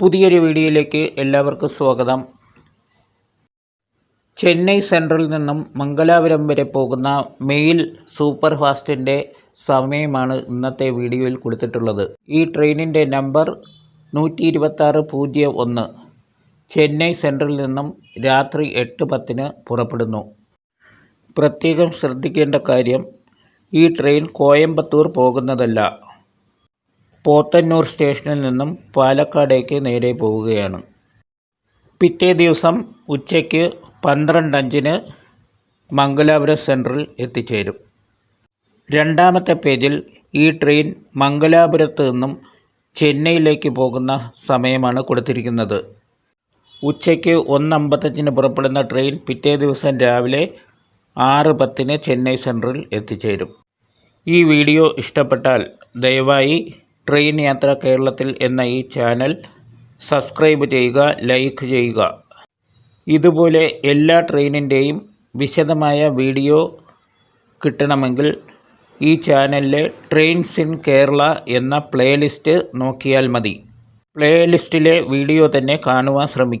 പുതിയൊരു വീഡിയോയിലേക്ക് എല്ലാവർക്കും സ്വാഗതം. ചെന്നൈ സെൻട്രലിൽ നിന്നും മംഗലാപുരം വരെ പോകുന്ന മെയിൽ സൂപ്പർ ഫാസ്റ്റിന്റെ സമയമാണ് ഇന്നത്തെ വീഡിയോയിൽ കൊടുത്തിട്ടുള്ളത്. ഈ ട്രെയിനിന്റെ നമ്പർ നൂറ്റി ഇരുപത്താറ് പൂജ്യം ഒന്ന്. ചെന്നൈ സെൻട്രലിൽ നിന്നും രാത്രി എട്ട് പത്തിന് പുറപ്പെടുന്നു. പ്രത്യേകം ശ്രദ്ധിക്കേണ്ട കാര്യം ഈ ട്രെയിൻ കോയമ്പത്തൂർ പോകുന്നതല്ല. പോത്തന്നൂർ സ്റ്റേഷനിൽ നിന്നും പാലക്കാടേക്ക് നേരെ പോവുകയാണ്. പിറ്റേ ദിവസം ഉച്ചയ്ക്ക് പന്ത്രണ്ട് അഞ്ചിന് മംഗലാപുരം സെൻട്രൽ എത്തിച്ചേരും. രണ്ടാമത്തെ പേജിൽ ഈ ട്രെയിൻ മംഗലാപുരത്ത് നിന്നും ചെന്നൈയിലേക്ക് പോകുന്ന സമയമാണ് കൊടുത്തിരിക്കുന്നത്. ഉച്ചയ്ക്ക് ഒന്ന് അമ്പത്തഞ്ചിന് പുറപ്പെടുന്ന ട്രെയിൻ പിറ്റേ ദിവസം രാവിലെ ആറ് പത്തിന് ചെന്നൈ സെൻട്രൽ എത്തിച്ചേരും. ഈ വീഡിയോ ഇഷ്ടപ്പെട്ടാൽ ദയവായി ട്രെയിൻ യാത്ര കേരളത്തിൽ എന്ന ഈ ചാനൽ സബ്സ്ക്രൈബ് ചെയ്യുക ലൈക്ക് ചെയ്യുക. ഇതുപോലെ എല്ലാ ട്രെയിനിന്റെയും വിശദമായ വീഡിയോ കിട്ടണമെങ്കിൽ ഈ ചാനലിലെ ട്രെയിൻസ് ഇൻ കേരള എന്ന പ്ലേലിസ്റ്റ് നോക്കിയാൽ മതി. പ്ലേലിസ്റ്റിലെ വീഡിയോ തന്നെ കാണുവാൻ ശ്രമിക്കുക.